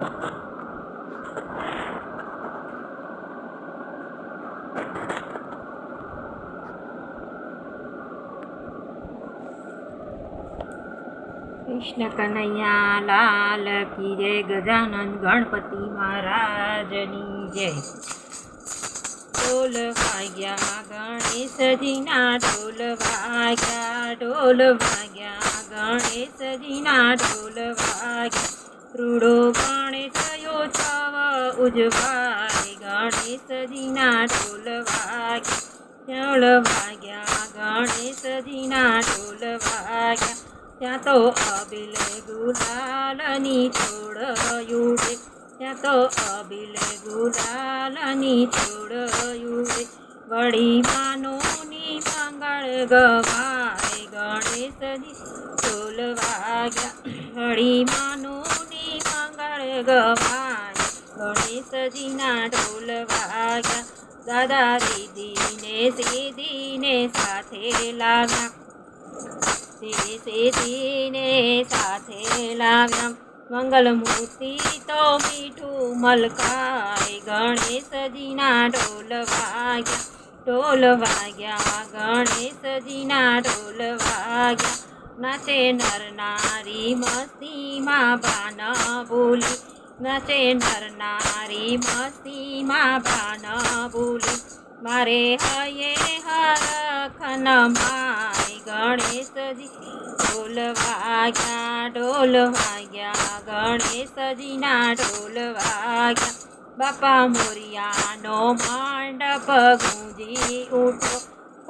કૃષ્ણ કનૈયા લાલ કી જય ગજાનંદ ગણપતિ મહારાજની જય. ઢોલ વાગ્યા ગણેશજીના, ઢોલ વાગ્યા ઢોલ વાગ્યા ગણેશજીના, ઢોલ વાગ્યા રૂડો ગણેશયો છવા ઉજવાય. ગણેશજીના ઢોલ વાગ્યા ઢોલ વાગ્યા. ગણેશજીના ઢોલ વાગ્યા. ત્યાં તો અબિલ ગુલાલની છોડ યુડે ત્યાં તો અબિલ ગુલાલની છોડ યુડે વળી માનોની મંગળ ગવાય. ગણેશજી ઢોલ વાગ્યા. વળી માનોની મંગળ ગવાય. ગણેશજીના ઢોલ વાગ્યા. દાદા દીદીને સીધીને સાથે લાવ્યા. સીધીને સાથે લાવ્યા. મંગલમૂર્તિ તો મીઠું મલકાય ગણેશજીના ઢોલ વાગ્યા. ઢોલ વાગ્યા. ગણેશજીના ઢોલ વાગ્યા. નાચે નર નારી મસ્તીમાં ભાન ભૂલી. નાચે નર નારી મસ્તીમાં ભાન ભૂલી. મારે હયે હરખન માય ગણેશજી. ઢોલ વાગ્યા ઢોલ વાગ્યા ગણેશજીના ઢોલ વાગ્યા બાપા મોરિયાનો મંડપ ગુંજી ઉઠો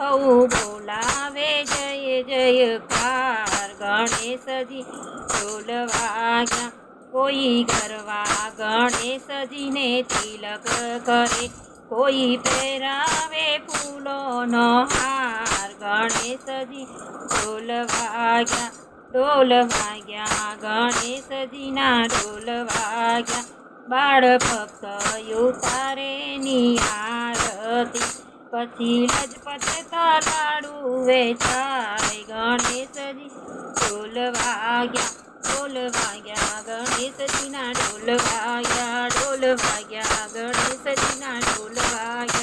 થવું બોલાવે જય જયકાર ગણેશજી. ઢોલ વાગ્યા કોઈ કરવા ગણેશજીને તિલક કરે. કોઈ પહેરાવે ફૂલોનો હાર ગણેશજી. ઢોલ વાગ્યા ઢોલ વાગ્યા ગણેશજીના ઢોલ વાગ્યા બાળ ભક્ત ઉતારે ની આરતી પછી લજપત તલાડુ વેચાય. ગણેશજી ઢોલ વાગ્યા ઢોલ વાગ્યા ગણેશજીના ઢોલ વાગ્યા ઢોલ વાગ્યા